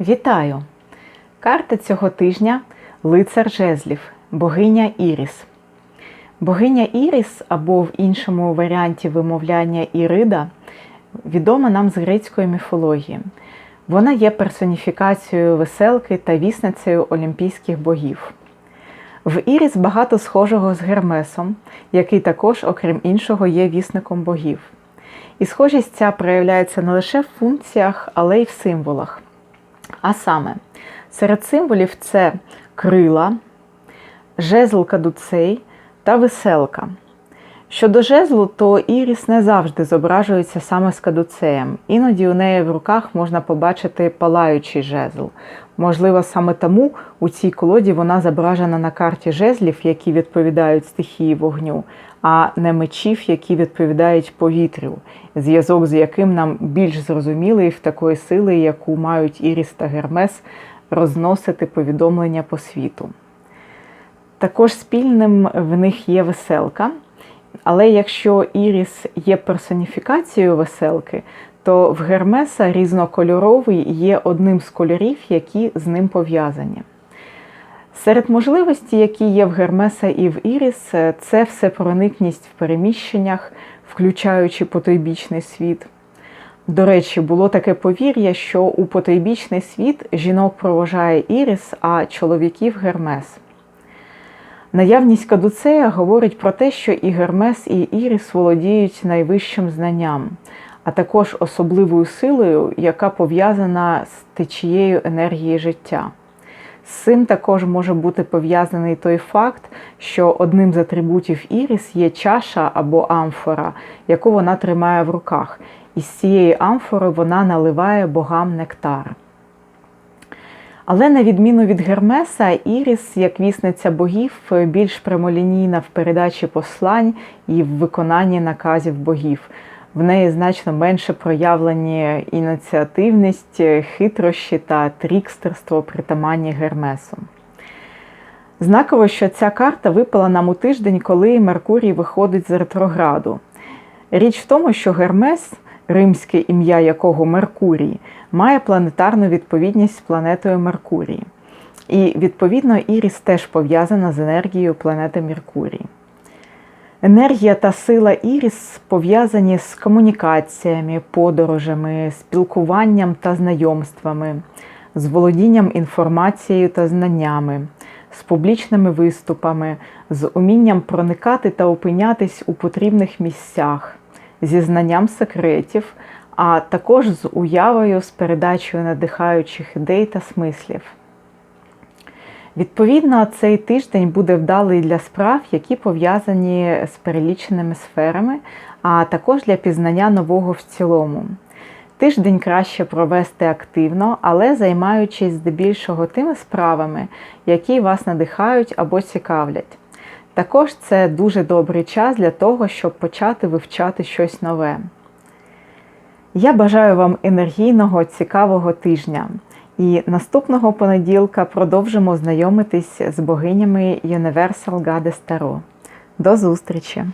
Вітаю! Карта цього тижня лицар жезлів, богиня Іріс. Богиня Іріс, або в іншому варіанті вимовляння Ірида, відома нам з грецької міфології. Вона є персоніфікацією веселки та вісницею олімпійських богів. В Іріс багато схожого з Гермесом, який також, окрім іншого, є вісником богів. І схожість ця проявляється не лише в функціях, але й в символах. А саме, серед символів це крила, жезл кадуцей та веселка. Щодо жезлу, то Іріс не завжди зображується саме з кадуцеєм. Іноді у неї в руках можна побачити палаючий жезл. Можливо, саме тому у цій колоді вона зображена на карті жезлів, які відповідають стихії вогню, а не мечів, які відповідають повітрю, зв'язок з яким нам більш зрозумілий в такої сили, яку мають Іріс та Гермес розносити повідомлення по світу. Також спільним в них є веселка. Але якщо Іріс є персоніфікацією веселки, то в Гермеса різнокольоровий є одним з кольорів, які з ним пов'язані. Серед можливостей, які є в Гермеса і в Іріс, це всепроникність в переміщеннях, включаючи потойбічний світ. До речі, було таке повір'я, що у потойбічний світ жінок провожає Іріс, а чоловіків Гермес. Наявність кадуцея говорить про те, що і Гермес, і Іріс володіють найвищим знанням, а також особливою силою, яка пов'язана з течією енергії життя. З цим також може бути пов'язаний той факт, що одним з атрибутів Іріс є чаша або амфора, яку вона тримає в руках, і з цієї амфори вона наливає богам нектар. Але на відміну від Гермеса, Іріс, як вісниця богів, більш прямолінійна в передачі послань і в виконанні наказів богів. В неї значно менше проявлені ініціативність, хитрощі та трікстерство притаманні Гермесу. Знаково, що ця карта випала нам у тиждень, коли Меркурій виходить з ретрограду. Річ в тому, що Гермес римське ім'я якого Меркурій, має планетарну відповідність з планетою Меркурій. І, відповідно, Іріс теж пов'язана з енергією планети Меркурій. Енергія та сила Іріс пов'язані з комунікаціями, подорожами, спілкуванням та знайомствами, з володінням інформацією та знаннями, з публічними виступами, з умінням проникати та опинятись у потрібних місцях зі знанням секретів, а також з уявою з передачею надихаючих ідей та смислів. Відповідно, цей тиждень буде вдалий для справ, які пов'язані з переліченими сферами, а також для пізнання нового в цілому. Тиждень краще провести активно, але займаючись здебільшого тими справами, які вас надихають або цікавлять. Також це дуже добрий час для того, щоб почати вивчати щось нове. Я бажаю вам енергійного, цікавого тижня. І наступного понеділка продовжимо знайомитись з богинями Universal Goddess Tarot. До зустрічі!